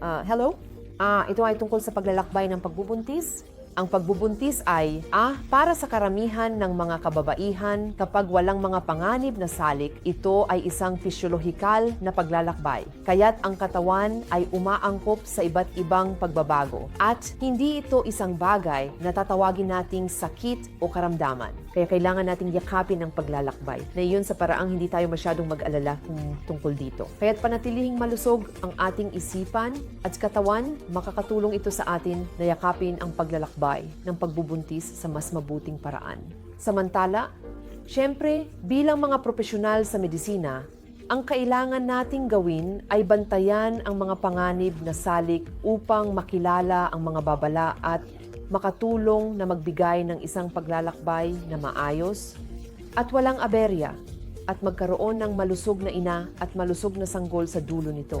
Ah, hello? Ah, ito ay tungkol sa paglalakbay ng pagbubuntis. Ang pagbubuntis ay, ah, para sa karamihan ng mga kababaihan, kapag walang mga panganib na salik, ito ay isang fizyolohikal na paglalakbay. Kaya't ang katawan ay umaangkop sa iba't ibang pagbabago. At hindi ito isang bagay na tatawagin nating sakit o karamdaman. Kaya kailangan nating yakapin ang paglalakbay. Na iyon sa paraang hindi tayo masyadong mag-alala kung tungkol dito. Kaya't panatilihing malusog ang ating isipan at katawan, makakatulong ito sa atin na yakapin ang paglalakbay ng pagbubuntis sa mas mabuting paraan. Samantala, syempre, bilang mga profesional sa medisina, ang kailangan nating gawin ay bantayan ang mga panganib na salik upang makilala ang mga babala at makatulong na magbigay ng isang paglalakbay na maayos at walang aberya at magkaroon ng malusog na ina at malusog na sanggol sa dulo nito.